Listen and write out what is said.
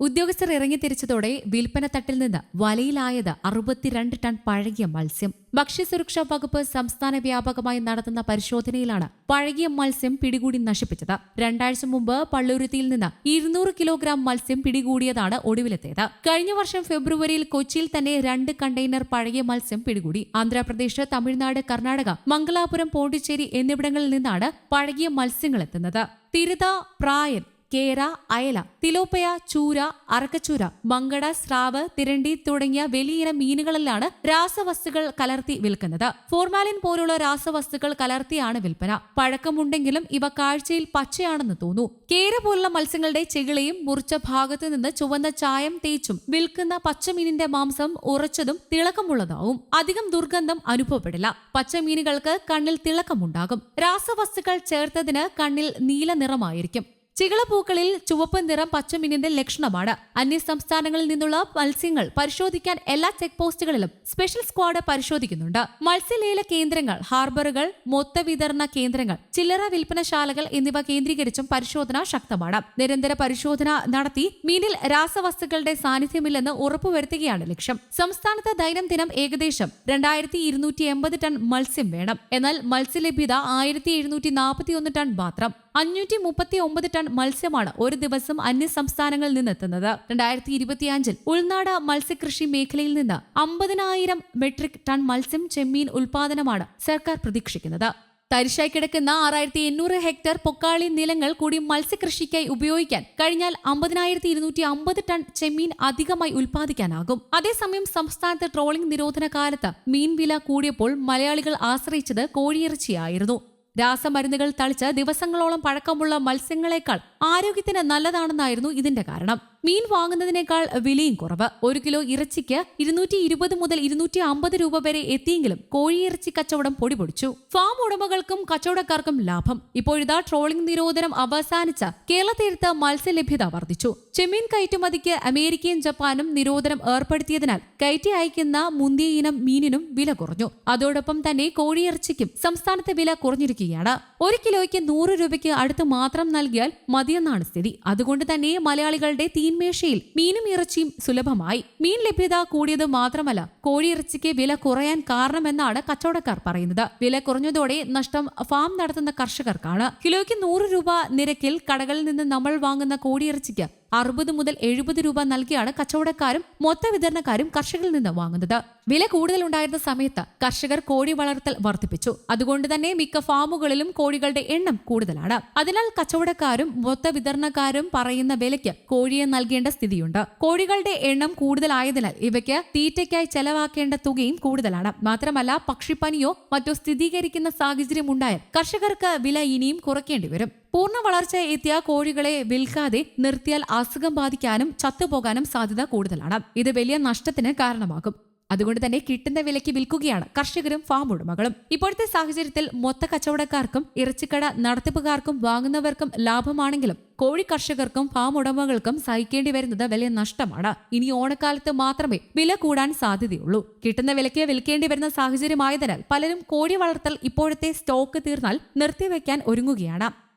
ഉദ്യോഗസ്ഥർ ഇറങ്ങി ഇറങ്ങിത്തിരിച്ചതോടെ വിൽപ്പന തട്ടിൽ നിന്ന് വലയിലായത് അറുപത്തിരണ്ട് ടൺ പഴകിയ മത്സ്യം. ഭക്ഷ്യസുരക്ഷാ വകുപ്പ് സംസ്ഥാന വ്യാപകമായി നടത്തുന്ന പരിശോധനയിലാണ് പഴകിയ മത്സ്യം പിടികൂടി നശിപ്പിച്ചത്. രണ്ടാഴ്ച മുമ്പ് പള്ളുരുത്തിയിൽ നിന്ന് ഇരുന്നൂറ് കിലോഗ്രാം മത്സ്യം പിടികൂടിയതാണ് ഒടുവിലെത്തിയത് കഴിഞ്ഞ വർഷം ഫെബ്രുവരിയിൽ കൊച്ചിയിൽ തന്നെ രണ്ട് കണ്ടെയ്നർ പഴകിയ മത്സ്യം പിടികൂടി. ആന്ധ്രാപ്രദേശ് തമിഴ്നാട് കർണാടക മംഗലാപുരം പോണ്ടിച്ചേരി എന്നിവിടങ്ങളിൽ നിന്നാണ് പഴകിയ മത്സ്യങ്ങൾ എത്തുന്നത്. തിരുത പ്രായൻ കേര അയല തിലോപ്പയ ചൂര അറക്കച്ചൂര മങ്കട സ്രാവ് തിരണ്ടി തുടങ്ങിയ വലിയ മീനുകളിലാണ് രാസവസ്തുക്കൾ കലർത്തി വിൽക്കുന്നത്. ഫോർമാലിൻ പോലുള്ള രാസവസ്തുക്കൾ കലർത്തിയാണ് വിൽപ്പന. പഴക്കമുണ്ടെങ്കിലും ഇവ കാഴ്ചയിൽ പച്ചയാണെന്ന് തോന്നുന്നു. കേര പോലുള്ള മത്സ്യങ്ങളുടെ ചെകിളയും മുറിച്ച ഭാഗത്തു നിന്ന് ചുവന്ന ചായം തേച്ചും വിൽക്കുന്ന പച്ചമീനിന്റെ മാംസം ഉറച്ചതും തിളക്കമുള്ളതാവും. അധികം ദുർഗന്ധം അനുഭവപ്പെടില്ല. പച്ചമീനുകൾക്ക് കണ്ണിൽ തിളക്കമുണ്ടാകും. രാസവസ്തുക്കൾ ചേർത്തതിന് കണ്ണിൽ നീല നിറമായിരിക്കും. ചികളപ്പൂക്കളിൽ ചുവപ്പ് നിറം പച്ചമീനിന്റെ ലക്ഷണമാണ്. അന്യ സംസ്ഥാനങ്ങളിൽ നിന്നുള്ള മത്സ്യങ്ങൾ പരിശോധിക്കാൻ എല്ലാ ചെക്ക് പോസ്റ്റുകളിലും സ്പെഷ്യൽ സ്ക്വാഡ് പരിശോധിക്കുന്നുണ്ട്. മത്സ്യലേല കേന്ദ്രങ്ങൾ ഹാർബറുകൾ മൊത്ത വിതരണ കേന്ദ്രങ്ങൾ ചില്ലറ വിൽപ്പനശാലകൾ എന്നിവ കേന്ദ്രീകരിച്ചും പരിശോധന ശക്തമാണ്. നിരന്തര പരിശോധന നടത്തി മീനിൽ രാസവസ്തുക്കളുടെ സാന്നിധ്യമില്ലെന്ന് ഉറപ്പുവരുത്തുകയാണ് ലക്ഷ്യം. സംസ്ഥാനത്ത് ദൈനംദിനം ഏകദേശം രണ്ടായിരത്തി ഇരുന്നൂറ്റി എൺപത് ടൺ മത്സ്യം വേണം. എന്നാൽ മത്സ്യലഭ്യത ആയിരത്തി എഴുന്നൂറ്റി നാൽപ്പത്തിയൊന്ന് ടൺ മാത്രം. അഞ്ഞൂറ്റി മുപ്പത്തി ഒമ്പത് ടൺ മത്സ്യമാണ് ഒരു ദിവസം അന്യ സംസ്ഥാനങ്ങളിൽ നിന്നെത്തുന്നത്. രണ്ടായിരത്തി ഇരുപത്തിയഞ്ചിൽ ഉൾനാട് മത്സ്യകൃഷി മേഖലയിൽ നിന്ന് അമ്പതിനായിരം മെട്രിക് ടൺ മത്സ്യം ചെമ്മീൻ ഉൽപാദനമാണ് സർക്കാർ പ്രതീക്ഷിക്കുന്നത്. തരിശായി കിടക്കുന്ന ആറായിരത്തി എണ്ണൂറ് ഹെക്ടർ പൊക്കാളി നിലങ്ങൾ കൂടി മത്സ്യകൃഷിക്കായി ഉപയോഗിക്കാൻ കഴിഞ്ഞാൽ അമ്പതിനായിരത്തി ഇരുന്നൂറ്റി അമ്പത് ടൺ ചെമ്മീൻ അധികമായി ഉൽപ്പാദിക്കാനാകും അതേസമയം സംസ്ഥാനത്ത് ട്രോളിംഗ് നിരോധന കാലത്ത് മീൻ വില കൂടിയപ്പോൾ മലയാളികൾ ആശ്രയിച്ചത് കോഴിയിറച്ചിയായിരുന്നു. രാസമരുന്നുകൾ തളിച്ച് ദിവസങ്ങളോളം പഴക്കമുള്ള മത്സ്യങ്ങളെക്കാൾ ആരോഗ്യത്തിന് നല്ലതാണെന്നായിരുന്നു ഇതിന്റെ കാരണം. മീൻ വാങ്ങുന്നതിനേക്കാൾ വിലയും കുറവ്. ഒരു കിലോ ഇറച്ചിക്ക് ഇരുന്നൂറ്റി ഇരുപത് മുതൽ ഇരുന്നൂറ്റി അമ്പത് രൂപ വരെ എത്തിയെങ്കിലും കോഴിയിറച്ചി കച്ചവടം പൊടിപൊടിച്ചു. ഫാം ഉടമകൾക്കും കച്ചവടക്കാർക്കും ലാഭം. ഇപ്പോഴിതാ ട്രോളിംഗ് നിരോധനം അവസാനിച്ച കേരള തീരത്ത് മത്സ്യലഭ്യത വർദ്ധിച്ചു. ചെമ്മീൻ കയറ്റുമതിക്ക് അമേരിക്കയും ജപ്പാനും നിരോധനം ഏർപ്പെടുത്തിയതിനാൽ കയറ്റി അയക്കുന്ന മുന്തിയ ഇനം മീനിനും വില കുറഞ്ഞു. അതോടൊപ്പം തന്നെ കോഴിയിറച്ചിക്കും സംസ്ഥാനത്തെ വില കുറഞ്ഞിരിക്കുകയാണ്. ഒരു കിലോയ്ക്ക് നൂറ് രൂപയ്ക്ക് അടുത്ത് മാത്രം നൽകിയാൽ മതിയെന്നാണ് സ്ഥിതി. അതുകൊണ്ട് തന്നെ മലയാളികളുടെ തീൻമേശയിൽ മീനും ഇറച്ചിയും സുലഭമായി. മീൻ ലഭ്യത കൂടിയത് മാത്രമല്ല കോഴിയിറച്ചിക്ക് വില കുറയാൻ കാരണമെന്നാണ് കച്ചവടക്കാർ പറയുന്നത്. വില കുറഞ്ഞതോടെ നഷ്ടം ഫാം നടത്തുന്ന കർഷകർക്കാണ്. കിലോയ്ക്ക് നൂറ് രൂപ നിരക്കിൽ കടകളിൽ നിന്ന് നമ്മൾ വാങ്ങുന്ന കോഴിയിറച്ചിക്ക് അറുപത് മുതൽ എഴുപത് രൂപ നൽകിയാണ് കച്ചവടക്കാരും മൊത്ത വിതരണക്കാരും കർഷകരിൽ നിന്ന് വാങ്ങുന്നത്. വില കൂടുതലുണ്ടായിരുന്ന സമയത്ത് കർഷകർ കോഴി വളർത്തൽ വർദ്ധിപ്പിച്ചു. അതുകൊണ്ട് തന്നെ മിക്ക ഫാമുകളിലും കോഴികളുടെ എണ്ണം കൂടുതലാണ്. അതിനാൽ കച്ചവടക്കാരും മൊത്ത വിതരണക്കാരും പറയുന്ന വിലയ്ക്ക് കോഴിയെ നൽകേണ്ട സ്ഥിതിയുണ്ട്. കോഴികളുടെ എണ്ണം കൂടുതലായതിനാൽ ഇവയ്ക്ക് തീറ്റയ്ക്കായി ചെലവാക്കേണ്ട തുകയും കൂടുതലാണ്. മാത്രമല്ല പക്ഷിപ്പനിയോ മറ്റോ സ്ഥിരീകരിക്കുന്ന സാഹചര്യം ഉണ്ടായാൽ കർഷകർക്ക് വില ഇനിയും കുറയ്ക്കേണ്ടി വരും. പൂർണ വളർച്ച എത്തിയ കോഴികളെ വിൽക്കാതെ നിർത്തിയാൽ അസുഖം ബാധിക്കാനും ചത്തുപോകാനും സാധ്യത കൂടുതലാണ്. ഇത് വലിയ നഷ്ടത്തിന് കാരണമാകും. അതുകൊണ്ട് തന്നെ കിട്ടുന്ന വിലയ്ക്ക് വിൽക്കുകയാണ് കർഷകരും ഫാം ഉടമകളും. ഇപ്പോഴത്തെ സാഹചര്യത്തിൽ മൊത്ത കച്ചവടക്കാർക്കും ഇറച്ചിക്കട നടത്തിപ്പുകാർക്കും വാങ്ങുന്നവർക്കും ലാഭമാണെങ്കിലും കോഴി കർഷകർക്കും ഫാം ഉടമകൾക്കും സഹിക്കേണ്ടി വരുന്നത് വലിയ നഷ്ടമാണ്. ഇനി ഓണക്കാലത്ത് മാത്രമേ വില കൂടാൻ സാധ്യതയുള്ളൂ. കിട്ടുന്ന വിലയ്ക്ക് വിൽക്കേണ്ടി വരുന്ന സാഹചര്യമായതിനാൽ പലരും കോഴി വളർത്തൽ ഇപ്പോഴത്തെ സ്റ്റോക്ക് തീർന്നാൽ നിർത്തിവെക്കാൻ ഒരുങ്ങുകയാണ്.